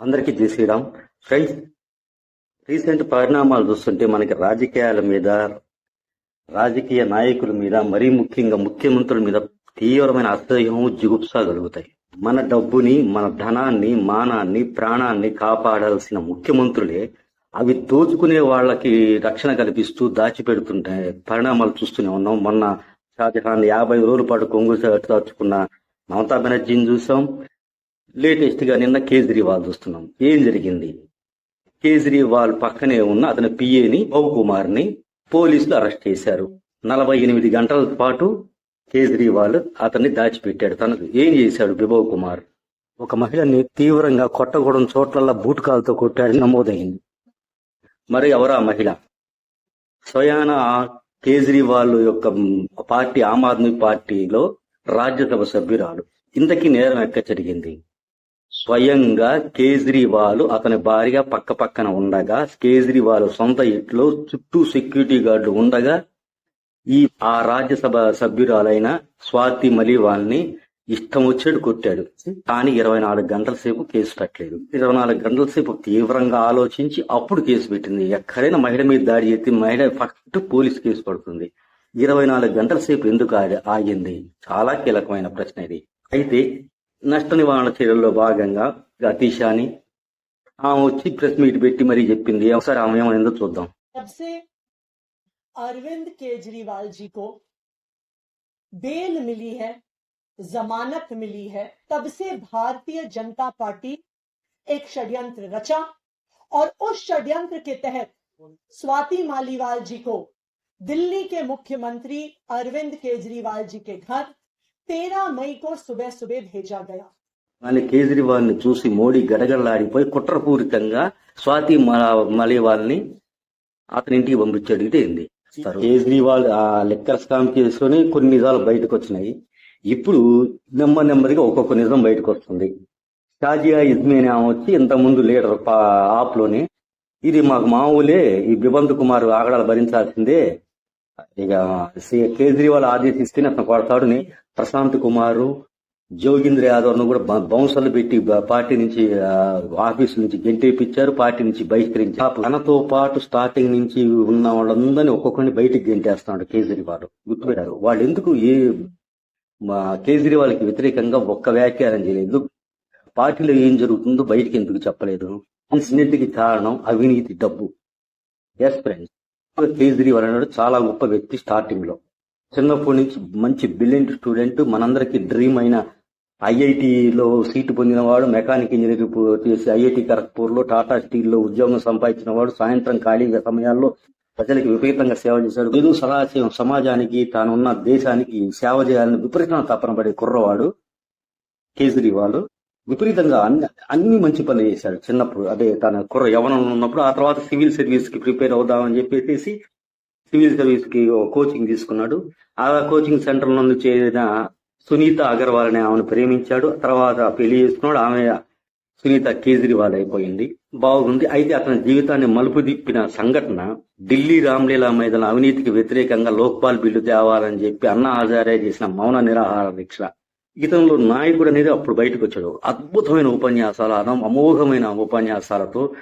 అందరికీ జై Sriram. Friends recent పరిణామాలు చూస్తుంటే మనకి రాజకీయాల మీద రాజకీయ నాయకుల మీద మరీ ముఖ్యంగా ముఖ్యమంత్రుల మీద తీవ్రమైన అసహ్యం జిగుప్స కలుగుతాయి మన డబ్బుని మన ధనాన్ని మానాన్ని ప్రాణాన్ని కాపాడాల్సిన ముఖ్యమంత్రులే అవి దోచుకునే వాళ్ళకి రక్షణ కల్పిస్తూ దాచిపెడుతుంటే పరిణామాలు చూస్తూనే ఉన్నాం. మొన్న షాజహాన్ యాభై రోజుల పాటు కొంగు దాచుకున్న మమతా బెనర్జీని చూసాం. లేటెస్ట్గా నిన్న కేజ్రీవాల్ చూస్తున్నాం. ఏం జరిగింది? కేజ్రీవాల్ పక్కనే ఉన్న అతని పిఏని బాబు ని పోలీసులు అరెస్ట్ చేశారు. నలభై ఎనిమిది గంటల పాటు కేజ్రీవాల్ అతన్ని దాచిపెట్టాడు. తనకు ఏం చేశాడు బిబవ్ కుమార్ ఒక మహిళని తీవ్రంగా కొట్టకూడడం చోట్ల బూట్కాలతో కొట్టాడు కొట్టాడని నమోదైంది. మరి ఎవరా మహిళ? స్వయాన కేజ్రీవాల్ యొక్క పార్టీ ఆమ్ ఆద్మీ పార్టీలో రాజ్యసభ సభ్యురాలు. ఇంతకీ నేరం ఎక్క జరిగింది? స్వయంగా కేజ్రీవాల్ అతని భార్య పక్క పక్కన ఉండగా కేజ్రీవాల్ సొంత ఇంట్లో చుట్టూ సెక్యూరిటీ గార్డులు ఉండగా ఈ ఆ రాజ్యసభ సభ్యురాలైన స్వాతి మలివాల్ని ఇష్టం వచ్చాడు కొట్టాడు. కానీ ఇరవై నాలుగు గంటల సేపు కేసు పెట్టలేదు. ఇరవై నాలుగు గంటల సేపు తీవ్రంగా ఆలోచించి అప్పుడు కేసు పెట్టింది. ఎక్కడైనా మహిళ మీద దాడి చేసి మహిళ ఫస్ట్ పోలీస్ కేసు పడుతుంది. ఇరవై నాలుగు గంటల సేపు ఎందుకు ఆగింది? చాలా కీలకమైన ప్రశ్న ఇది. అయితే నష్ట నివారణ చర్యల్లో భాగంగా అతీషాని ఆమె వచ్చి ప్రెస్ మీట్ పెట్టి మరీ చెప్పింది ఒకసారి ఆమె ఏమైందో చూద్దాం जब से अरविंद केजरीवाल जी को बेल मिली है जमानत मिली है तब से भारतीय जनता पार्टी एक षड्यंत्र रचा और उस षड्यंत्र के तहत स्वाति मालीवाल जी को दिल्ली के मुख्यमंत्री अरविंद केजरीवाल जी के घर 13 मई को सुबह सुबह भेजा गया కానీ కేజ్రీవాల్ ని చూసి మోడీ గడగడలాడిపోయి కుట్రపూరితంగా స్వాతి మలివాల్ని అతని ఇంటికి పంపించాడు ఇదే ఏంది కేజ్రీవాల్ ఆ లెక్కర్ స్కామ్ కేసులోనే కొన్ని నిజాలు బయటకు వచ్చినాయి ఇప్పుడు నెమ్మది నెమ్మదిగా ఒక్కొక్క నిజం బయటకు వస్తుంది షాజియా ఇజ్మీ అనే ఆమె వచ్చి ఇంత ముందు లీడర్ ఆప్ లోనే ఇది మాకు మామూలే ఈ బిబంద్ కుమార్ ఆగడాలు భరించాల్సిందే ఇక కేజ్రీవాల్ కేజ్రీవాల్ ఆదేశిస్తేనే అతను కొడతాడుని ప్రశాంత్ కుమారు జోగింద్ర యాదవ్ను కూడా బౌన్సర్లు పెట్టి పార్టీ నుంచి ఆఫీస్ నుంచి గెంటేపించారు పార్టీ నుంచి బహిష్కరించారు. తనతో పాటు స్టార్టింగ్ నుంచి ఉన్న వాళ్ళందరినీ ఒక్కొక్కరిని బయటికి గెంటేస్తున్నాడు కేజ్రీవాల్. గుర్తుపెట్టారు. వాళ్ళు ఎందుకు ఏ కేజ్రీవాల్కి వ్యతిరేకంగా ఒక్క వ్యాఖ్యానం చేయలేదు. పార్టీలో ఏం జరుగుతుందో బయటికి ఎందుకు చెప్పలేదు. అన్నింటికి కారణం అవినీతి డబ్బు. ఎస్ ఫ్రెండ్స్ కేజ్రీవాల్ అన్నాడు చాలా గొప్ప వ్యక్తి స్టార్టింగ్లో. చిన్నప్పటి నుంచి మంచి బ్రిలియంట్ స్టూడెంట్ మనందరికి డ్రీమ్ అయిన ఐఐటిలో సీటు పొందినవాడు మెకానిక్ ఇంజనీరింగ్ చేసి ఐఐటి ఖరగ్పూర్లో టాటా స్టీల్లో ఉద్యోగం సంపాదించిన వాడు సాయంత్రం ఖాళీగా సమయాల్లో ప్రజలకు విపరీతంగా సేవ చేశాడు. ఏదో సదాశయం సమాజానికి తానున్న దేశానికి సేవ చేయాలని విపరీతంగా తపన పడే కుర్రవాడు కేజ్రీవాల్. విపరీతంగా అన్ని అన్ని మంచి పనులు చేశాడు చిన్నప్పుడు. అదే తన కుర్ర యవనంలో ఉన్నప్పుడు ఆ తర్వాత సివిల్ సర్వీస్కి ప్రిపేర్ అవుదామని చెప్పేసి సివిల్ సర్వీస్కి కోచింగ్ తీసుకున్నాడు. ఆ కోచింగ్ సెంటర్ నుండి చేరిన సునీత అగర్వాల్ అనే ఆమెను ప్రేమించాడు. తర్వాత పెళ్ళి చేసుకున్నాడు. ఆమె సునీత కేజ్రీవాల్ అయిపోయింది. బాగుంది. అయితే అతని జీవితాన్ని మలుపు తిప్పిన సంఘటన ఢిల్లీ రామ్లీలా మైదాన అవినీతికి వ్యతిరేకంగా లోక్పాల్ బిల్లు తేవాలని చెప్పి అన్నా హజారే చేసిన మౌన నిరాహార దీక్ష. ఇతనిలో నాయకుడు అనేది అప్పుడు బయటకు వచ్చాడు అద్భుతమైన ఉపన్యాసాలు అమోఘమైన ఉపన్యాసాలతో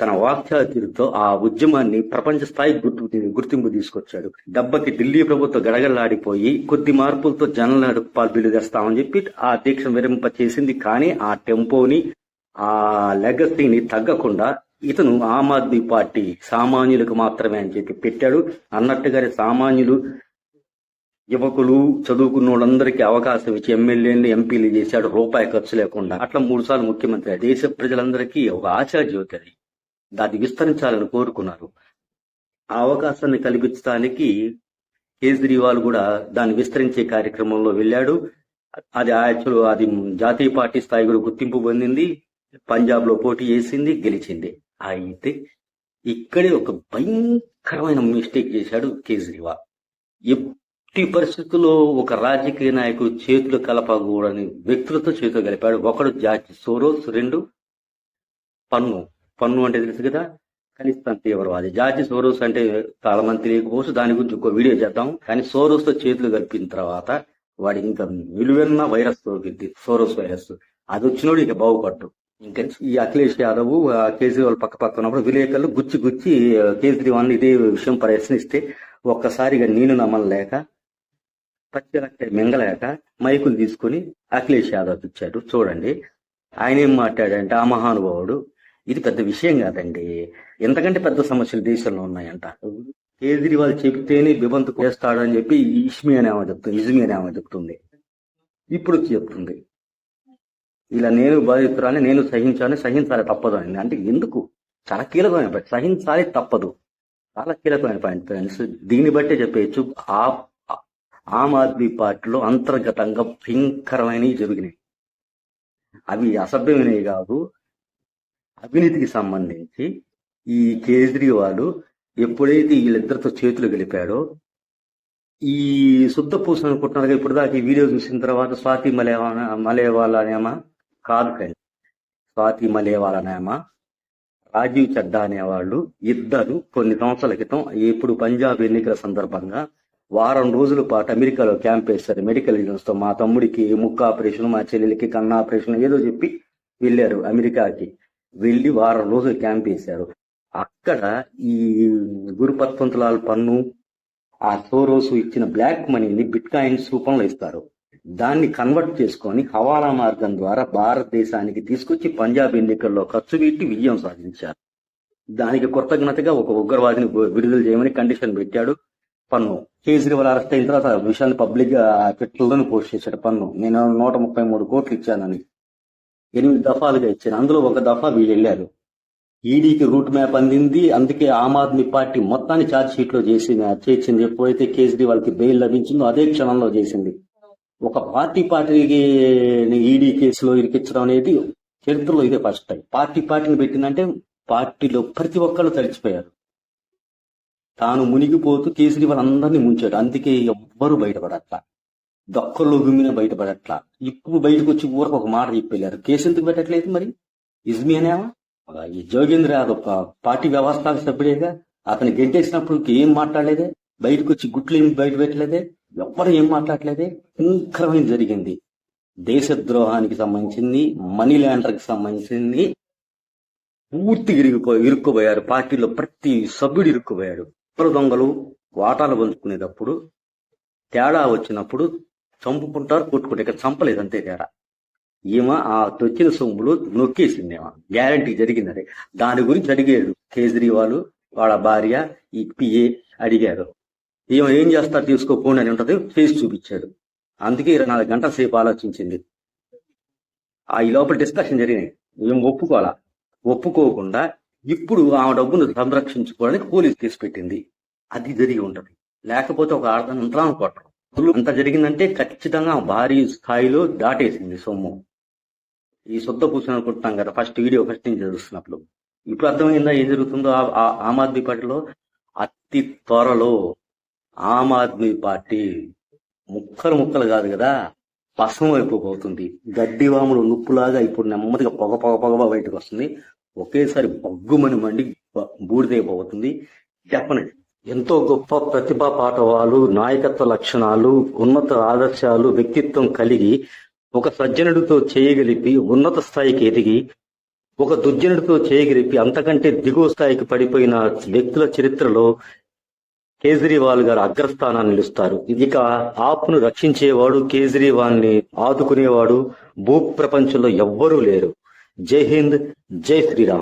తన వాక్యాతితో ఆ ఉద్యమాన్ని ప్రపంచ స్థాయి గుర్తు గుర్తింపు తీసుకొచ్చాడు. దెబ్బకి ఢిల్లీ ప్రభుత్వం గడగడలాడిపోయి కొద్ది మార్పులతో జనరల్ పాల్ బిల్లు తెస్తామని చెప్పి ఆ దీక్ష విరింప చేసింది కానీ ఆ టెంపోని ఆ లెగసీని తగ్గకుండా ఇతను ఆమ్ ఆద్మీ పార్టీ సామాన్యులకు మాత్రమే అని చెప్పి పెట్టాడు. అన్నట్టుగానే సామాన్యులు యువకులు చదువుకున్న వాళ్ళందరికీ అవకాశం ఇచ్చి ఎమ్మెల్యేలు ఎంపీలు చేశాడు. రూపాయి ఖర్చు లేకుండా. అట్లా మూడు సార్లు ముఖ్యమంత్రి. దేశ ప్రజలందరికీ ఒక ఆచార్యోతి అది దాన్ని విస్తరించాలని కోరుకున్నారు. ఆ అవకాశాన్ని కల్పించడానికి కేజ్రీవాల్ కూడా దాన్ని విస్తరించే కార్యక్రమంలో వెళ్ళాడు. అది యాక్చువల్ అది జాతీయ పార్టీ స్థాయి కూడా గుర్తింపు పొందింది. పంజాబ్లో పోటీ చేసింది గెలిచింది. అయితే ఇక్కడే ఒక భయంకరమైన మిస్టేక్ చేశాడు కేజ్రీవాల్. ఎట్టి పరిస్థితుల్లో ఒక రాజకీయ నాయకుడు చేతులు కలపకూడని వ్యక్తులతో చేతులు కలిపాడు. ఒకడు జార్జ్ సోరోస్ రెండు పన్ను. పన్ను అంటే తెలుసు కదా? ఖలిస్తాన్ తీవ్రవాది. జార్జ్ సోరోస్ అంటే చాలా మంది తెలియకపోవచ్చు దాని గురించి ఒక వీడియో చేద్దాం. కానీ సోరోస్తో చేతులు కలిపిన తర్వాత వాడికి ఇంకా విలువెన్న వైరస్ సోకింది సోరోస్ వైరస్. అది వచ్చినోడు ఇక బాగుపట్టు ఇంకా ఈ అఖిలేష్ యాదవ్ కేజ్రీవాల్ పక్క పక్క ఉన్నప్పుడు విలేకరులు గుచ్చి గుచ్చి కేజ్రీవాల్ ఇదే విషయం ప్రయత్నిస్తే ఒక్కసారిగా నేను నమ్మలేక పచ్చిరక్త మింగలేక మైకులు తీసుకుని అఖిలేష్ యాదవ్ ఇచ్చాడు. చూడండి. ఆయన ఏం మాట్లాడంటే ఆ మహానుభావుడు ఇది పెద్ద విషయం కాదండి. ఎంతకంటే పెద్ద సమస్యలు దేశంలో ఉన్నాయంట. కేజ్రీవాల్ చెబితేనే బిబంతు చేస్తాడని చెప్పి ఇష్మి అని ఆమె చెప్తుంది ఇజ్మి అని ఆమె చెప్తుంది. ఇప్పుడు చెప్తుంది. ఇలా నేను బాధితురాని నేను సహించాలని సహించాలి తప్పదు అని. అంటే ఎందుకు? చాలా కీలకమైన పాయింట్ సహించాలి తప్పదు. చాలా కీలకమైన పాయింట్ ఫ్రెండ్స్ దీన్ని బట్టే చెప్పేయచ్చు. ఆ ఆమ్ ఆద్మీ పార్టీలో అంతర్గతంగా భయంకరమైనవి జరిగినాయి అవి అసభ్యమైనవి కాదు అవినీతికి సంబంధించి ఈ కేజ్రీవాల్ ఎప్పుడైతే వీళ్ళిద్దరితో చేతులు గెలిపాడో ఈ శుద్ధ పూస అనుకుంటున్నారు ఇప్పుడు దాకా ఈ వీడియో చూసిన తర్వాత స్వాతి మలేవాల మలేవాల అనేమా? కాదు కానీ స్వాతి మలేవాల అనేమా? రాజీవ్ చడ్డా అనేవాళ్ళు ఇద్దరు కొన్ని సంవత్సరాల క్రితం ఇప్పుడు పంజాబ్ ఎన్నికల సందర్భంగా వారం రోజుల పాటు అమెరికాలో క్యాంప్ వేస్తారు. మెడికల్ రీజన్స్తో మా తమ్ముడికి ముక్కు ఆపరేషన్ మా చెల్లెలికి కన్ను ఆపరేషన్ ఏదో చెప్పి వెళ్ళారు అమెరికాకి. వెళ్ళి వారం రోజులు క్యాంప్ వేశారు. అక్కడ ఈ గురుపత్వంతులాల్ పన్ను ఆ సోరోసు ఇచ్చిన బ్లాక్ మనీని బిట్ కాయిన్స్ రూపంలో ఇస్తారు. దాన్ని కన్వర్ట్ చేసుకొని హవాలా మార్గం ద్వారా భారతదేశానికి తీసుకొచ్చి పంజాబ్ ఎన్నికల్లో ఖర్చు పెట్టి విజయం సాధించారు. దానికి కృతజ్ఞతగా ఒక ఉగ్రవాదిని విడుదల చేయమని కండిషన్ పెట్టాడు. పన్ను. కేజ్రీవాల్ అరెస్ట్ అయిన తర్వాత విషయాన్ని పబ్లిక్గా ట్విట్టర్లోనే పోస్ట్ చేశాడు పన్ను. నేను నూట ముప్పై మూడు కోట్లు ఇచ్చానని. ఎనిమిది దఫాలుగా ఇచ్చాను. అందులో ఒక దఫా వీళ్ళు వెళ్ళారు. ఈడీకి రూట్ మ్యాప్ అందింది. అందుకే ఆమ్ ఆద్మీ పార్టీ మొత్తాన్ని ఛార్జ్ షీట్లో చేసి చేర్చింది ఎప్పుడైతే కేజ్రీవాల్కి బెయిల్ లభించిందో అదే క్షణంలో చేసింది. ఒక పార్టీ పార్టీకి ఈడీ కేసులో ఇరికించడం అనేది చరిత్రలో ఇదే ఫస్ట్ టైం. పార్టీ పార్టీని పెట్టిందంటే పార్టీలో ప్రతి ఒక్కళ్ళు తడిచిపోయారు. తాను మునిగిపోతూ కేసరి వాళ్ళందరినీ ముంచాడు. అందుకే ఎవ్వరూ బయటపడట్లా. దొక్కల్లో గుమ్మిన బయటపడట్లా. ఇప్పుడు బయటకు వచ్చి ఊరకు ఒక మాట చెప్పెళ్ళారు కేసు ఎందుకు పెట్టట్లేదు మరి? ఇజ్మి అనేవా? ఈ జోగేంద్ర యాదవ్ పార్టీ వ్యవస్థాపక సభ్యుడేగా. అతను గెంటేసినప్పుడు ఏం మాట్లాడలేదే? బయటకు వచ్చి గుట్లు ఏం బయట పెట్టలేదే? ఎవ్వరు ఏం మాట్లాడలేదే భయంకరమైన జరిగింది. దేశద్రోహానికి సంబంధించింది మనీ ల్యాండర్కి సంబంధించింది. పూర్తిగా ఇరిగిపో ఇరుక్కుపోయారు. పార్టీలో ప్రతి సభ్యుడు ఇరుక్కుపోయాడు. కుట్ర దొంగలు వాటాలు పంచుకునేటప్పుడు తేడా వచ్చినప్పుడు చంపుకుంటారు కొట్టుకుంటారు. ఇక్కడ చంపలేదు అంతే తేడా. ఈమె ఆ తొచ్చిన సొమ్ములు నొక్కేసింది ఏమో గ్యారంటీ జరిగిందని దాని గురించి అడిగాడు కేజ్రీవాల్ వాళ్ళ భార్య ఈ పిఏ అడిగారు. ఈమె ఏం చేస్తారు? తీసుకోపోండి అని ఉంటది ఫేస్ చూపించాడు. అందుకే ఇరవై నాలుగు గంటల సేపు ఆలోచించింది. ఆ ఈ లోపల డిస్కషన్ జరిగినాయి. ఏం ఒప్పుకోవాలా? ఒప్పుకోకుండా ఇప్పుడు ఆమె డబ్బును సంరక్షించుకోవడానికి పోలీస్ కేసు పెట్టింది. అది జరిగి ఉంటది. లేకపోతే ఒక అర్థం కొట్టరు అంత జరిగిందంటే ఖచ్చితంగా భారీ స్థాయిలో దాటేసింది సొమ్ము. ఈ సొత్త పూసిన అనుకుంటున్నాం కదా ఫస్ట్ వీడియో ఫస్ట్ నుంచి చూస్తున్నప్పుడు ఇప్పుడు అర్థమైందా ఏం జరుగుతుందో? ఆ- ఆమ్ ఆద్మీ పార్టీలో అతి త్వరలో ఆమ్ ఆద్మీ పార్టీ ముక్కలు ముక్కలు కాదు కదా భస్మం అయిపోతుంది గడ్డివాములు నుప్పులాగా ఇప్పుడు నెమ్మదిగా పొగ పొగ పొగ బయటకు వస్తుంది. ఒకేసారి బగ్గుమని మండి బూడిదైపోతుంది డెఫినెట్ ఎంతో గొప్ప ప్రతిభా పాఠవాలు నాయకత్వ లక్షణాలు ఉన్నత ఆదర్శాలు వ్యక్తిత్వం కలిగి ఒక సజ్జనుడితో చేయగలిపి ఉన్నత స్థాయికి ఎదిగి ఒక దుర్జనుడితో చేయగలిపి అంతకంటే దిగువ స్థాయికి పడిపోయిన వ్యక్తుల చరిత్రలో కేజ్రీవాల్ గారు అగ్రస్థానాన్ని నిలుస్తారు. ఇక ఆప్ను రక్షించేవాడు కేజ్రీవాల్ని ఆదుకునేవాడు భూ ప్రపంచంలో ఎవ్వరూ లేరు. జై హింద్ జై శ్రీరామ్